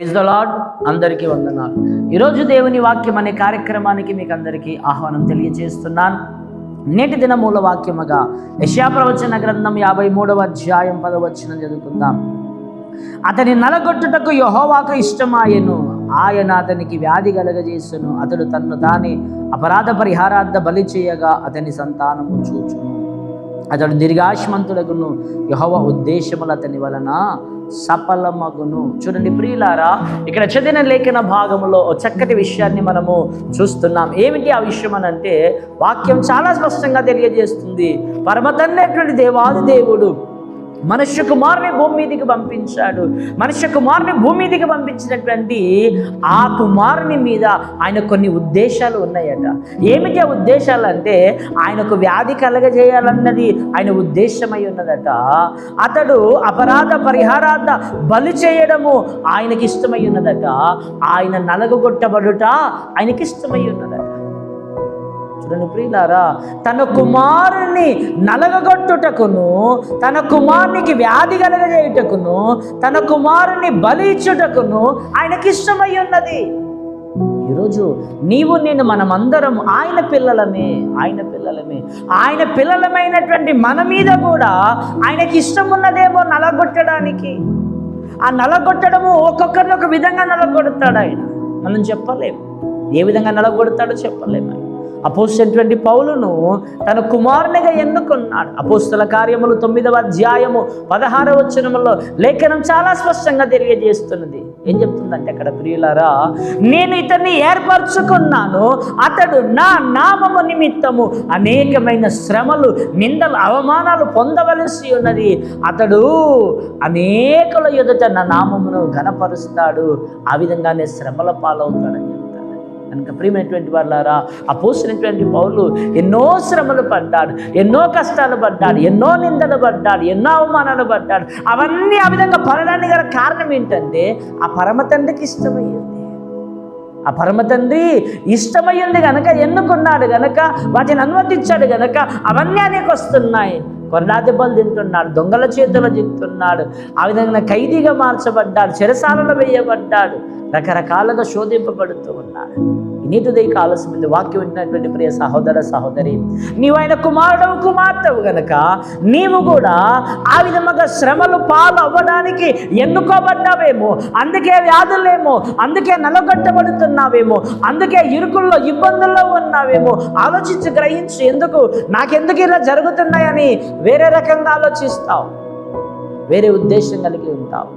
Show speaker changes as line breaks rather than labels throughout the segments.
Praise the lord అందరికీ వందనాలు. ఈరోజు దేవుని వాక్యం అనే కార్యక్రమానికి మీకు అందరికీ ఆహ్వానం తెలియజేస్తున్నాను. నేటి దిన మూల వాక్యముగా యశాప్రవచన గ్రంథం యాభై మూడవ అధ్యాయం పదవచనం చదువుకుందాం. అతని నలగొట్టుటకు యహోవాకు ఇష్టమాయను. ఆయన అతనికి వ్యాధి కలగజేసును. అతడు తన్ను తానే అపరాధ పరిహారార్థ బలి చేయగా అతని సంతానము చూచును. అతడు దీర్ఘాశ్మంతుడగును యహోవ ఉద్దేశములు అతని వలన సఫలమగును. చూడండి ప్రియులారా ఇక్కడ చదివిన లేఖన భాగంలో ఓ చక్కటి విషయాన్ని మనము చూస్తున్నాం. ఏమిటి ఆ విషయం అని అంటే వాక్యం చాలా స్పష్టంగా తెలియజేస్తుంది. పరమతన్నటువంటి దేవాది దేవుడు మనుష్య కుమారుని భూమి మీదకి పంపించాడు. మనుష్య కుమారుని భూమి మీదకి పంపించినటువంటి ఆ కుమారుని మీద ఆయన కొన్ని ఉద్దేశాలు ఉన్నాయట. ఏమిటి ఆ ఉద్దేశాలు అంటే ఆయనకు వ్యాధి కలగజేయాలన్నది ఆయన ఉద్దేశమై ఉన్నదట. అతడు అపరాధ పరిహారార్థ బలి చేయడము ఆయనకి ఇష్టమై ఉన్నదట. ఆయన నలగొట్టబడుట ఆయనకి ఇష్టమై ఉన్నదట. చూడండి ప్రియులారా తన కుమారుని నలగగొట్టుటకును తన కుమారునికి వ్యాధి కలగజేయుటకును తన కుమారుని బలి ఇచ్చుటకును ఆయనకి ఇష్టమై ఉన్నది ఈరోజు నీవు నేను మనమందరం ఆయన పిల్లలమే ఆయన పిల్లలమే. ఆయన పిల్లలమైనటువంటి మన మీద కూడా ఆయనకి ఇష్టం ఉన్నదేమో నలగొట్టడానికి. ఆ నలగొట్టడము ఒక్కొక్కరిని ఒక విధంగా నలగొడతాడు ఆయన. మనం చెప్పలేము. ఏ విధంగా నలగొడతాడో చెప్పలేము ఆయన. అపోసినటువంటి పౌలును తన కుమారునిగా ఎన్నుకున్నాడు. అపోస్తుల కార్యములు తొమ్మిదవ అధ్యాయము పదహారవ వచనములో లేఖనం చాలా స్పష్టంగా తెలియజేస్తున్నది. ఏం చెప్తుందంటే అక్కడ ప్రియులారా నేను ఇతన్ని ఏర్పరచుకున్నాను అతడు నా నామము నిమిత్తము అనేకమైన శ్రమలు నిందలు అవమానాలు పొందవలసి ఉన్నది. అతడు అనేకుల ఎదుట నా నామమును ఘనపరుస్తాడు ఆ విధంగానే శ్రమల పాలవుతాడని కనుక ప్రియమైనటువంటి వాళ్ళారా ఆ పోసినటువంటి పౌలు ఎన్నో శ్రమలు పడ్డాడు ఎన్నో కష్టాలు పడ్డాడు ఎన్నో నిందలు పడ్డాడు ఎన్నో అవమానాలు పడ్డాడు. అవన్నీ ఆ విధంగా పడడానికి గల కారణం ఏంటంటే ఆ పరమ తండ్రికి ఆ పరమ తండ్రి ఇష్టమయ్యింది గనక ఎన్నుకున్నాడు గనక వాటిని అనుమతించాడు గనక అవన్నీ అనేకొస్తున్నాయి కొరడా దెబ్బలు తింటున్నాడు దొంగల చేతులు తింటున్నాడు ఆ విధంగా ఖైదీగా మార్చబడ్డాడు చెరసాలలో వేయబడ్డాడు రకరకాలుగా శోధింపబడుతూ ఉన్నాడు. నీటి దయకు ఆలస్యమైంది వాక్యం వింటున్నటువంటి ప్రియ సహోదర సహోదరి నీవు ఆయన కుమారుడవు కుమార్తెవు గనక నీవు కూడా ఆ విధముగా శ్రమలు పాలు అవ్వడానికి ఎన్నుకోబడ్డావేమో అందుకే వ్యాధులేమో అందుకే నలగొట్టబడుతున్నావేమో అందుకే ఇరుకుల్లో ఇబ్బందుల్లో ఉన్నావేమో ఆలోచించి గ్రహించి ఎందుకు? నాకెందుకు ఇలా జరుగుతున్నాయని వేరే రకంగా ఆలోచిస్తావు. వేరే ఉద్దేశం కలిగి ఉంటావు.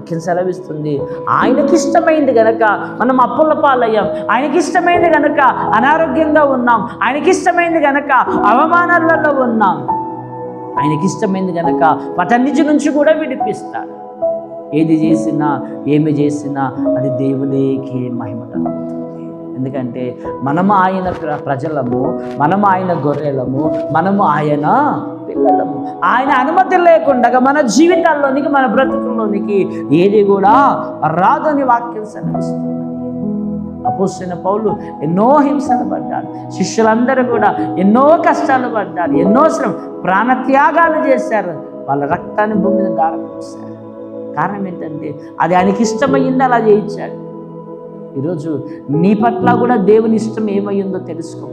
వాక్యం సెలవిస్తుంది. ఆయనకి ఇష్టమైంది గనక మనం అప్పుల పాలయ్యాం. ఆయనకి ఇష్టమైంది గనక అనారోగ్యంగా ఉన్నాం. ఆయనకి ఇష్టమైంది గనక అవమానాలలో ఉన్నాం. ఆయనకి ఇష్టమైంది గనక వాటన్నిటి నుంచి కూడా విడిపిస్తాడు ఏది చేసినా ఏమి చేసినా అది దేవునికి మహిమట ఎందుకంటే మనము ఆయన ప్ర- ప్రజలము మనము ఆయన గొర్రెలము మనము ఆయన పిల్లలము ఆయన అనుమతి లేకుండా మన జీవితాల్లోనికి మన బ్రతుకుల్లోనికి ఏది కూడా రాదని వాక్యం సెలవిస్తుంది. అపోసిన పౌలు ఎన్నో హింసలు పడ్డారు శిష్యులందరూ కూడా ఎన్నో కష్టాలు పడ్డారు. ఎన్నో శ్రమ ప్రాణత్యాగాలు చేశారు. వాళ్ళ రక్తాన్ని భూమి మీద దారపోసారు కారణం ఏంటంటే అది ఆయనకి ఇష్టమైంది అలా చేయించాడు. ఈరోజు నీ పట్ల కూడా దేవుని ఇష్టం ఏమయ్యిందో తెలుసుకో.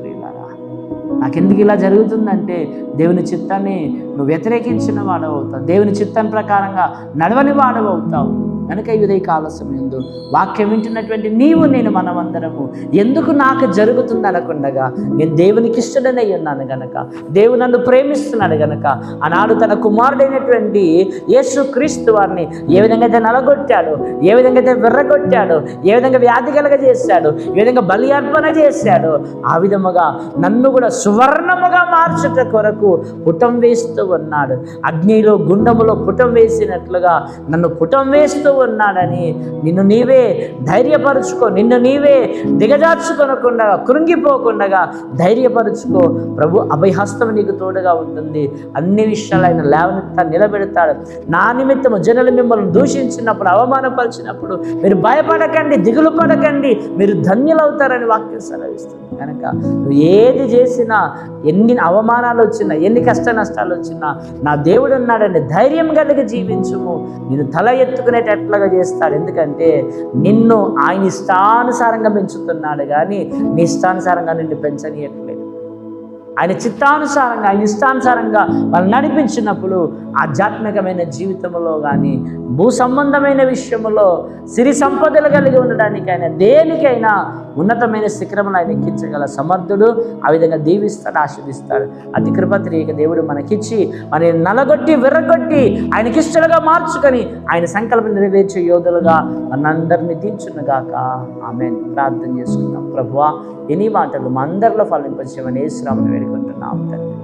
నాకెందుకు ఇలా జరుగుతుందంటే దేవుని చిత్తాన్ని నువ్వు వ్యతిరేకించిన వాడవవుతావు దేవుని చిత్తం ప్రకారంగా నడవని వాడవవుతావు కనుక ఈ ఉదయ సమయంలో వాక్యం వింటున్నటువంటి నీవు నేను మనమందరము ఎందుకు నాకు జరుగుతుంది అనకుండగా నేను దేవునికి ఇష్టడనై ఉన్నాను గనక దేవుడు నన్ను ప్రేమిస్తున్నాడు గనక ఆనాడు తన కుమారుడైనటువంటి యేసు క్రీస్తు వారిని ఏ విధంగా అయితే నలగొట్టాడు ఏ విధంగా అయితే విర్రగొట్టాడు ఏ విధంగా వ్యాధి కలగజేశాడు ఏ విధంగా బలి అర్పణ చేశాడు ఆ విధముగా నన్ను కూడా సువర్ణముగా మార్చుట కొరకు పుటం వేస్తూ ఉన్నాడు. అగ్నిలో గుండములో పుటం వేసినట్లుగా నన్ను పుటం వేస్తూ ఉన్నాడని నిన్ను నీవే ధైర్యపరుచుకో నిన్ను నీవే దిగజార్చుకొనకుండా కృంగిపోకుండా ధైర్యపరుచుకో. ప్రభు అభయహస్తం నీకు తోడుగా ఉంటుంది. అన్ని విషయాలు ఆయన లేవనెత్తా నిలబెడతాడు. నా నిమిత్తము జనులు మిమ్మల్ని దూషించినప్పుడు అవమానపరిచినప్పుడు మీరు భయపడకండి దిగులు పడకండి. మీరు ధన్యులవుతారని వాక్యం సెలవిస్తుంది. కనుక నువ్వు ఏది చేసినా ఎన్ని అవమానాలు వచ్చినా ఎన్ని కష్ట నష్టాలు వచ్చినా నా దేవుడు ఉన్నాడని ధైర్యం కలిగి జీవించుము. నేను తల ఎత్తుకునేటట్టు పెరిగేటట్లుగా చేస్తాడు? ఎందుకంటే నిన్ను ఆయన ఇష్టానుసారంగా పెంచుతున్నాడు కానీ నీ ఇష్టానుసారంగా నిన్ను పెంచనీయట్లేదు ఆయన చిత్తానుసారంగా ఆయన ఇష్టానుసారంగా వాళ్ళు నడిపించినప్పుడు ఆధ్యాత్మికమైన జీవితంలో కానీ భూ సంబంధమైన విషయంలో సిరి సంపదలు కలిగి ఉండడానికైనా దేనికైనా ఉన్నతమైన శిఖరములు ఆయన ఎక్కించగల సమర్థుడు ఆ విధంగా దీవిస్తాడు ఆస్వాదిస్తాడు అతి కృపత్రిక దేవుడు మనకిచ్చి మన నలగొట్టి విర్రగొట్టి ఆయనకిష్టలుగా మార్చుకొని ఆయన సంకల్పం నెరవేర్చే యోధులుగా మనందరినీ తీర్చునుగాక ఆమె ప్రార్థన చేసుకుందాం. ప్రభువా ఎన్ని మాటలు మా అందరిలో ఫలింపచేయమని married with the Nam then.